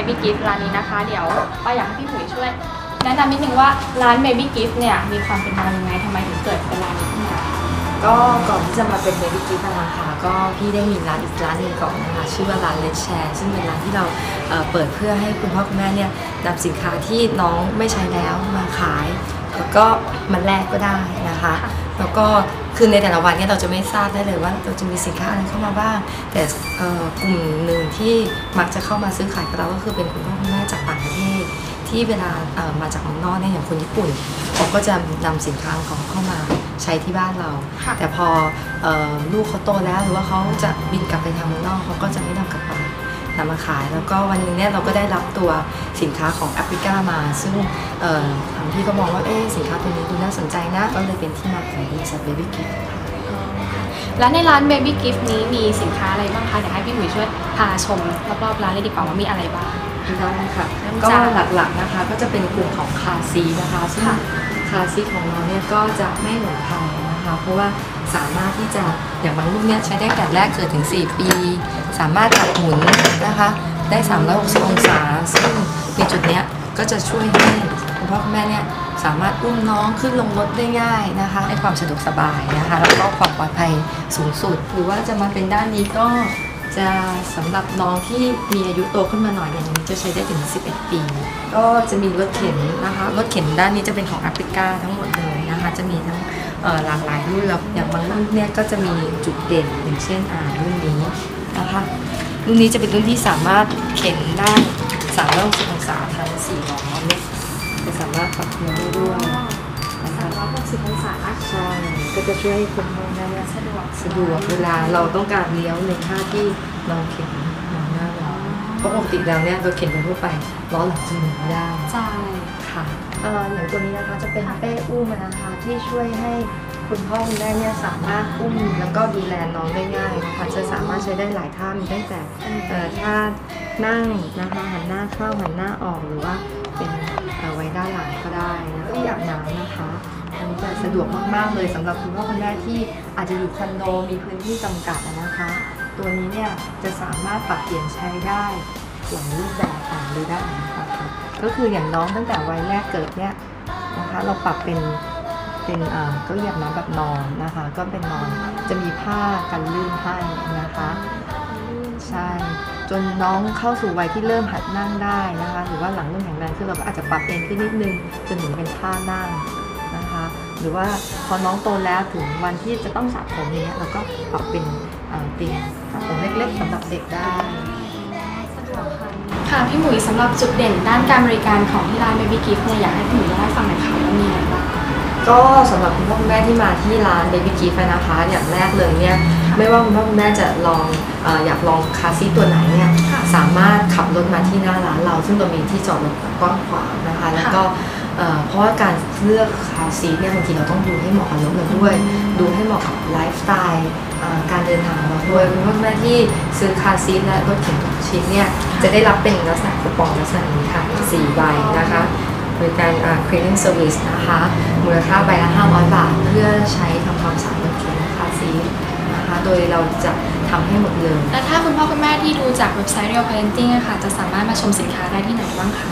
นนี้นะคะ เดี๋ยวปาอยากให้พี่หมุยช่วยแนะนำนิดนึงว่าร้าน Baby Gift เนี่ยมีความเป็นมายังไงทำไมถึงเกิดเป็นร้านนี้ขึ้นมาก็ก่อนที่จะมาเป็นเบบี้กิฟต์นะคะก็พี่ได้มีร้านอีกร้านหนึงก่อนนะคะชื่อว่าร้านเลดแชร์ซึ่งเป็นร้านที่เราเปิดเพื่อให้คุณพ่อคุณแม่เนี่ยนำสินค้าที่น้องไม่ใช้แล้วมาขายแล้วก็มาแลกก็ได้นะคะ แล้วก็คือในแต่ละวันเนี่ยเราจะไม่ทราบได้เลยว่าเราจะมีสินค้าอะไรเข้ามาบ้าง แต่กลุ่มหนึ่งที่มักจะเข้ามาซื้อขายกับเราก็คือเป็นคุณพ่อคุณแม่จากต่างประเทศที่เวลามาจากเมืองนอกเนี่ยอย่างคนญี่ปุ่นเขาก็จะนำสินค้าของเขาเข้ามาใช้ที่บ้านเรา แต่พอออลูกเขาโตแล้วหรือว่าเขาจะบินกลับไปทาง นำมาขาย แล้วก็วันหนึงเนี่ยเราก็ได้รับตัวสินค้าของแอฟริกามา ซึ่งเอ่อทางพี่ก็มองว่าเอ๊ะสินค้าตัวนี้ดูน่าสนใจนะ ก็เลยเป็นที่มาของบริษัทเบบี้กิฟต์แล้วในร้าน Baby Gift นี้มีสินค้าอะไรบ้างคะเดี๋ยวให้พี่หมุยช่วยพาชมรอบๆร้านเลยดีกว่าว่ามีอะไรบ้างได้ค่ะเริ่มก็จากหลักๆนะคะก็จะเป็นกลุ่มของคาซีนะคะซึ่งค่ะคาซีของเราเนี่ยก็จะไม่เหมือนใคร นะคะ เพราะว่าสามารถที่จะอย่างบางรุ่นเนี่ยใช้ได้แต่แรกเกิดถึง 4 ปี สามารถขับหมุนนะคะได้ 360 องศา ซึ่งในจุดเนี้ยก็จะช่วยให้คุณพ่อคุณแม่เนี่ยสามารถอุ้มน้องขึ้นลงรถได้ง่ายนะคะให้ความสะดวกสบายนะคะแล้วก็ความปลอดภัยสูงสุด หรือว่าจะมาเป็นด้านนี้ก็จะสำหรับน้องที่มีอายุโตขึ้นมาหน่อยอย่างนี้จะใช้ได้ถึง 11 ปี ก็จะมีรถเข็นนะคะรถเข็นด้านนี้จะเป็นของแอฟริกาทั้งหมดเลย นะคะจะมีทั้งเอ่อหลากหลายรุ่นแล้วอย่างบางรุ่นเนี่ยก็จะมีจุดเด่นอย่างเช่นอ่ารุ่นนี้นะคะรุ่นนี้จะเป็นรุ่นที่สามารถเข็นได้360องศาทั้ง4ล้อเนี่ยจะสามารถปรับเพียงได้ด้วยนะคะ360องศาใช่ก็จะช่วยให้คุณพ่อแม่เนี่ยสะดวกสะดวกเวลาเราต้องการเลี้ยวในท่าที่เราเข็นมองหน้าเราเพราะปกติแล้วเนี่ยเราเข็นไปทั่วไปล้อหลังจะหมุนไม่ได้ใช่ค่ะเอย่างตัวนี้นะคะจะเป็นเป้อุ้มนะคะที่ช่วยให้คุณพ่อคุณแม่เนี่ยสามารถอุ้มแล้วก็ดูแลน้องได้ง่ายนะคะจะสามารถใช้ได้หลายท่ามีตั้งแต่ท่านั่งนะคะหันหน้าเข้าหันหน้าออกหรือว่าเป็นไว้ด้านหลังก็ได้นะที่อาบน้ำนะคะอันนี้จะสะดวกมากๆเลยสำหรับคุณพ่อคุณแม่ที่อาจจะอยู่คอนโดมีพื้นที่จำกัดนะคะ ตัวนี้เนี่ยจะสามารถปรับเปลี่ยนใช้ได้หลายรูปแบบอ่านดูได้นะคะ ก็คืออย่างน้องตั้งแต่วัยแรกเกิดเนี่ยนะคะเราปรับเป็นเป็นอ่าเก็เหยียบน้ำแบบนอนนะคะ ก็เป็นนอนจะมีผ้ากันลื่นให้นะคะใช่จนน้องเข้าสู่วัยที่เริ่มหัดนั่งได้นะคะ หรือว่าหลังเริ่มแข็งแรงขึ้นเราก็อาจจะปรับเอนขึ้นนิดนึงจนถึงเป็นท่านั่งนะคะ หรือว่าพอน้องโตแล้วถึงวันที่จะต้องสระผมเนี้ยเราก็ปรับเป็นเอ่อเตียงสระผมเล็กๆสำหรับเด็กได้ ค่ะพี่หมุยสำหรับจุดเด่นด้านการบริการของที่ร้าน Baby Gift เนี่ยอยากให้พี่หมุยเล่าให้ฟังหน่อยค่ะว่ามีอะไรบ้างก็สำหรับคุณพ่อคุณแม่ที่มาที่ร้าน Baby Gift นะคะอย่างแรกเลยเนี่ยไม่ว่าคุณพ่อคุณแม่จะลองเอออยากลองคาร์ซีทตัวไหนเนี่ยค่ะสามารถขับรถมาที่หน้าร้านเรา ซึ่งเรามีที่จอดรถกว้างขวางนะคะ แล้วก็ เอ่อเพราะว่าการเลือกคาร์ซีทเนี่ยบางทีเราต้องดูให้เหมาะกับรถเราด้วย ดูให้เหมาะกับไลฟ์สไตล์เอ่อการเดินทางของเราด้วยคุณพ่อคุณแม่ที่ซื้อคาร์ซีทและรถเข็นทุกชิ้นเนี่ยจะได้รับเป็นลักษณะคูปองลักษณะนี้ค่ะสี่ใบนะคะบริการอ่า cleaning service นะคะมูลค่าใบละ500 บาท เพื่อใช้ทำความสะอาดรถเข็นคาร์ซีทนะคะโดยเราจะทำให้หมดเลย และถ้าคุณพ่อคุณแม่ที่ดูจากเว็บไซต์ Real Parenting อะค่ะจะสามารถมาชมสินค้าได้ที่ไหนบ้างคะ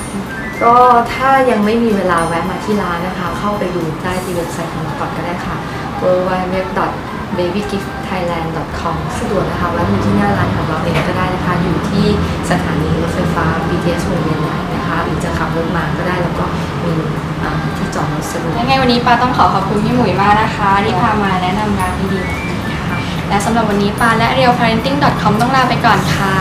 ก็ถ้ายังไม่มีเวลาแวะมาที่ร้านนะคะ เข้าไปดูได้ที่เว็บไซต์ของเราก่อนก็ได้ค่ะ www.babygiftthailand.com สะดวกนะคะแวะมาที่หน้าร้านของเราเองก็ได้นะคะ อยู่ที่สถานีรถไฟฟ้า BTS วงเวียนใหญ่นะคะหรือจะขับรถมาก็ได้แล้วก็มีอ่าที่จอดรถสะดวกยังไงวันนี้ปาต้องขอขอบคุณพี่หมุยมากนะคะ ที่พามาแนะนำร้านดีๆแบบนี้ค่ะและสำหรับวันนี้ปาและ realparenting.com ต้องลาไปก่อนค่ะ